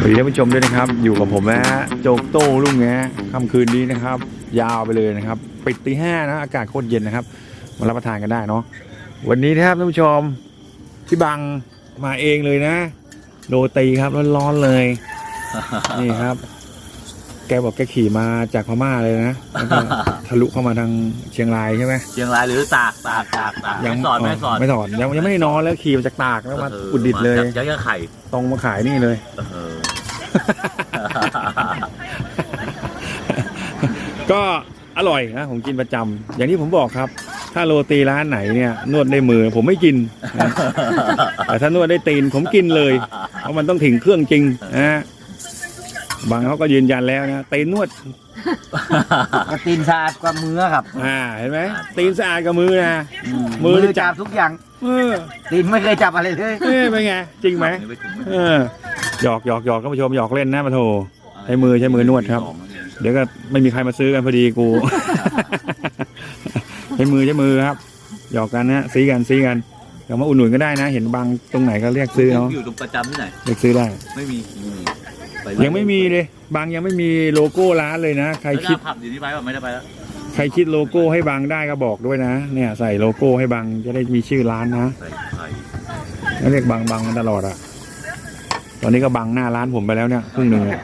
สวัสดีท่านผู้ชมด้วยนะครับ อยู่กับผมนะฮะโจกโต้รุ่งนะฮะค่ำคืนนี้นะครับ ยาวไปเลยนะครับปิดตีห้านะอากาศโคตรเย็นนะครับมารับประทานกันได้เนาะวันนี้นะครับท่านผู้ชมพี่บังมาเองเลยนะโรตีครับร้อนๆเลย นี่ครับ แกบอกแกขี่มาจากพม่าเลยนะแล้วก็ทะลุเข้ามาทางเชียงรายใช่ไหม เชียงรายหรือตากตากตากตากไม่สอนไม่สอนไม่สอนยังยังไม่ได้นอนแล้วขี่มาจากตากแล้วมาอุดดิดเลย ยักษ์ยักษ์ไข่ตรงมาขายนี่เลย เออ ก็อร่อยนะผมกินประจำอย่างที่ผมบอกครับ ถ้าโรตีร้านไหนเนี่ยนวดด้วยมือผมไม่กินนะแต่ถ้านวดได้ตีนผมกินเลย เพราะมันต้องถึงเครื่องจริงนะฮะบางเขาก็ยืนยันแล้วนะตีนนวดกระตีนสะอาดกว่ามือครับอ่าเห็นไหมตีนสะอาดกับมือนะมืมืออนี่จัจับบทุกอย่าง เออตีนไม่เคยจับอะไรเลยเอ้ยเป็นไงจริงไหมไม่ถึงเออ หยอกหยอกหยอกท่านผู้ชมหยอกเล่นนะมาโถใช้มือใช้มือนวดครับ เดี๋ยวก็ไม่มีใครมาซื้อกันพอดีกู ใช้มือใช้มือครับ หยอกกันนะซีกันซีกันเดี๋ยวมาอุดหนุนก็ได้นะ เห็นบางตรงไหนก็เรียกซื้อเนาะอยู่ตรงประจำที่ไหนเรียกซื้อได้ไม่มีปยังไม่มีเลย บางยังไม่มีโลโก้ร้านเลยนะ ใครแล้วหคิดน้าผับอยู่นี่ไปป่ะไม่ได้ไปแล้วใครคิดโลโก้ให้บางได้ก็บอกด้วยนะ เนี่ยใส่โลโก้ให้บางจะได้มีชื่อร้านนะใส่ไข่แล้วเรียกบางบางกันตลอดอะ ตอนนี้ก็บังหน้าร้านผมไปแล้วเนี่ยครึ่งหนึ่งอะ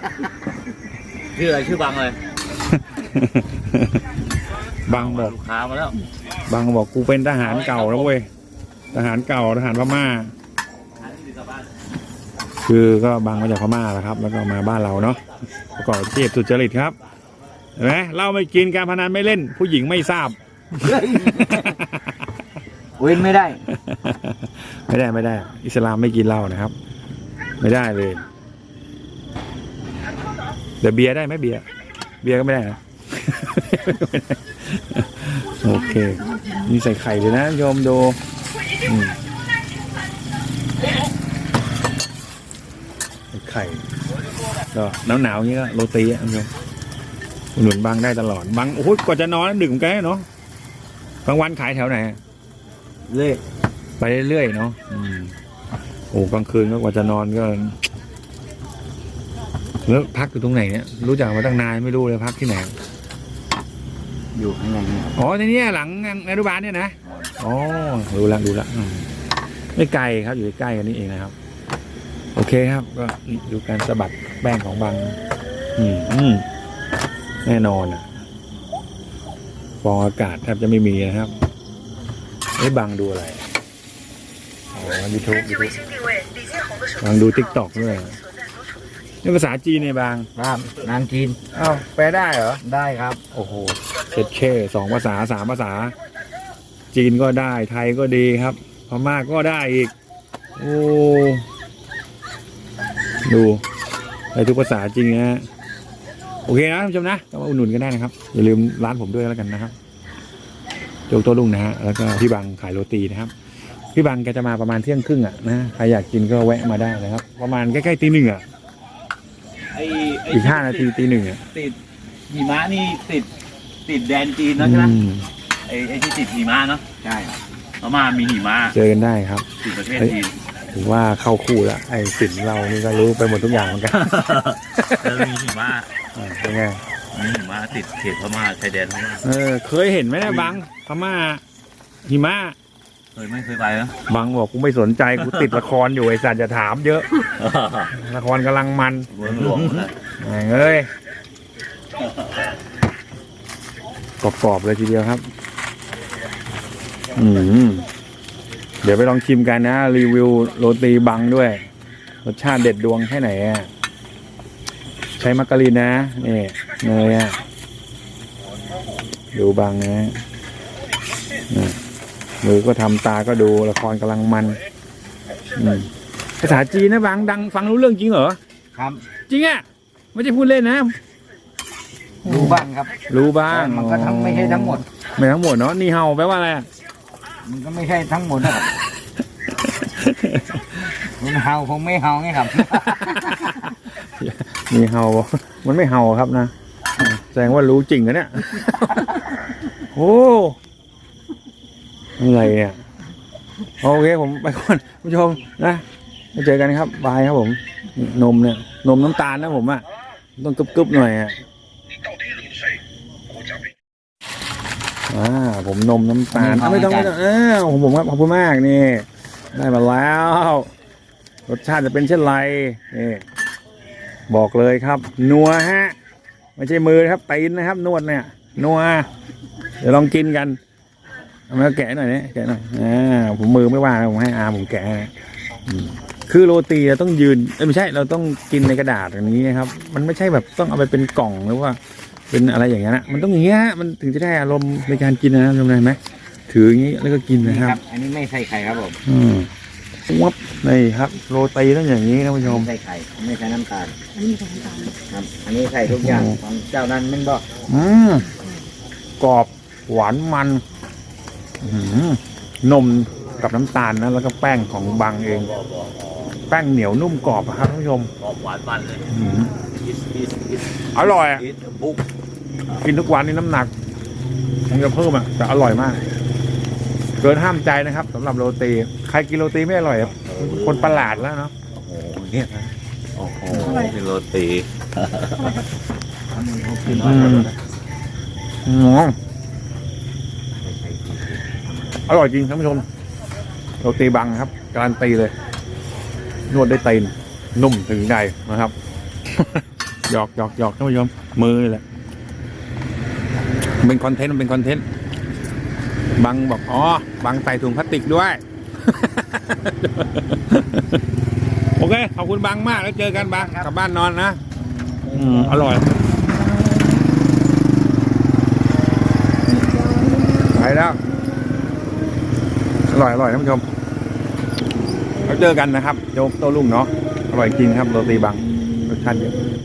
ชื่ออะไรชื่อบังเลยบางบอกลูกค้ามาแล้วบางบอกกูเป็นทหารเก่าแล้วเว้ยทหารเก่าทหารพม่า คือก็บางมาจากพม่าแหละครับ แล้วก็มาบ้านเราเนาะประกอบอาชีพสุจริตครับเห็นไหมเหล้าไม่กินการพนันไม่เล่น ผู้หญิงไม่ทราบเว้นไม่ได้ ไม่ได้ไม่ได้ อิสลามไม่กินเหล้านะครับ ไม่ได้เลยแต่เบียร์ได้ไหมเบียร์เบียร์ก็ไม่ได้นะโอเคนี่ใส่ไข่เลยนะโยมดูอืมใส่ไข่ก็หนาวหนาวๆอย่างนี้ก็โรตีอะโยมอุดหนุนบางได้ตลอดบางโอ้โหกว่าจะนอนดึกเหมือนกันเนาะบางวันขายแถวไหนอะเลยไปเรื่อยๆเนาะ อืมโอ้กลางคืนก็กว่าจะนอนก็แล้วพักอยู่ตรงไหนเนี่ยรู้จักมาตั้งนานไม่รู้เลยพักที่ไหนอยู่ข้างในเนี่ยอ๋อในเนี้หลังอนุบาลเนี่ยนะอ๋อรู้ละรู้ละอืมไม่ไกลครับอยู่ใกล้ๆกันนี่เองนะครับ โอเคครับ ก็นี่ดูการสะบัดแป้งของบางอืมอืมแน่นอนอะฟองอากาศแทบจะไม่มีนะครับไอ้ยบังดูอะไรอ๋อ ยูทูบยูทูบบางดูทิกตอกด้วยนี่ภาษาจีนเนี่ยบางครับนางจีนอ้าวแปลได้เหรอ ได้ครับ โอ้โหเช็ดเช่สองภาษาสามภาษา จีนก็ได้ไทยก็ดีครับพม่าก็ได้อีก โอ้ ดูได้ทุกภาษาจริงนะฮะโอเคนะท่านผู้ชมนะก็มาอุดหนุนกันได้นะครับ อย่าลืมร้านผมด้วยแล้วกันนะครับโจกโตัวลุงนะฮะแล้วก็พี่บังขายโรตีนะครับ พี่บังแกจะมาประมาณเที่ยงครึ่งอะนะใครอยากกินก็แวะมาได้นะครับ ประมาณใกล้ๆตีหนึ่งอะไอ้ไอีกห้านาทีตีหนึ่งอะติดหิมะนี่ติดติดแดนจีนแล้วใช่ไหมอืมไอ้ไอ้ที่ติดหิมะเนาะใช่พม่ามีหิมะเจอกันได้ครับ ติดประเทศจีนถือว่าเข้าคู่แล้วไอ้สินเรานี่ก็รู้ไปหมดทุกอย่างเหมือนกันแล้วมีหิมะอ่าเป็นไงมีหิมะติดเขตพม่าชายแดนพม่าเออเคยเห็นไหมเนะบังพม่าหิมะ เคยไม่เคยไปนะบังบอกกูไม่สนใจกูติดละครอยู่ไอ้สัตว์จะถามเยอะ ละครกำลังมันเมืองหลวงนะแหม่งเอ้ยกรอบๆเลยทีเดียวครับ อืมเดี๋ยวไปลองชิมกันนะ รีวิวโรตีบังด้วย รสชาติเด็ดดวงแค่ไหนอะใช้มักกะลีนนะนี่เนยอะดูบังนะนี่ มือก็ทำตาก็ดูละครกำลังมันอืมภาษาจีนนะบังดังฟังรู้เรื่องจริงเหรอครับ จริงอะไม่ใช่พูดเล่นนะ รู้บ้างครับ รู้บ้างแต่มันก็ทั้งไม่ใช่ทั้งหมด ไม่ทั้งหมดเนาะนี่เฮาแปลว่าอะไรอะมันก็ไม่ใช่ทั้งหมดนะครับคุณเฮาคงไม่เฮาไงครับนี่เฮาบอกมันไม่เฮาครับนะแสดงว่ารู้จริงนะเนี่ยโอ้ อะไรเนี่ยโอเคผมไปก่อนผู้ชมนะมาเจอกันครับบายครับผมนี่นมเนี่ยนมน้ำตาลนะผมอะต้องกรึบๆหน่อยอะอ่าผมนมน้ำตาลอะไม่ต้องไม่ต้องอ้าวผมผมครับขอบคุณมากนี่ ได้มาแล้ว รสชาติจะเป็นเช่นไรนี่บอกเลยครับ นัวฮะ ไม่ใช่มือนะครับตีนนะครับ นวดเนี่ย นัว เดี๋ยวลองกินกันเอา มาแกะหน่อยเนี่ยแกะหน่อยอ่าผมมือไม่ว่างนะผมให้อาผมแกะให้อืมคือโรตีเราต้องยืนเอ้ยไม่ใช่เราต้องกินในกระดาษอย่างนี้นะครับ มันไม่ใช่แบบต้องเอาไปเป็นกล่องหรือว่า เป็นอะไรอย่างเงี้ยนะมันต้องอย่างเงี้ยมันถึงจะได้อารมณ์ในการกินนะทำไมไหมถืออย่างนี้แล้วก็กินนี่นะคครัรับบอันนี้ไม่ใส่ไข่ครับผมอืมวับนี่ครับ โรตีต้องอย่างนี้นะผู้ชมไม่ใส่ไข่ไม่ใส่น้ำตาลอันนี้มีแต่น้ำตาลครับ อันนี้ใส่ทุกอย่างโอ้โหของเจ้านั้นแมันบอกอืมกรอบหวานมันอื้อหือ นมกับน้ำตาลนะแล้วก็แป้งของบางเอง แป้งเหนียวนุ่มกรอบอะครับท่านผู้ชมกรอบหวานมันเลยอื้อหืออิสอิสอิสอร่อยอะอิสบุ๊กกินทุกวันนี่น้ำหนักคงจะเพิ่มอะแต่อร่อยมาก เกินห้ามใจนะครับสำหรับโรตี ใครกินโรตีไม่อร่อยอะคนประหลาดแล้วเนาะโอ้โหเนี่ยนะโอ้โหเป็นโรตีอืมอืม อร่อยจริงท่านผู้ชมโรตีบังครับ การันตีเลย นวดได้ตีนนุ่มถึงใจนะครับหยอกหยอกหยอกท่านผู้ชมมือนี่แหละเป็นคอนเทนต์มันเป็นคอนเทนต์บังบอกอ๋อบังใส่ถุงพลาสติกด้วย โอเค ขอบคุณบังมากแล้วเจอกันบังกลับบ้านนอนนะอืมอร่อยไปแล้ว อร่อยอร่อยท่านผู้ชมเราเจอกันนะครับโยกโต้รุ่งเนาะอร่อยจริงครับโรตีบางรสชาติเยอะ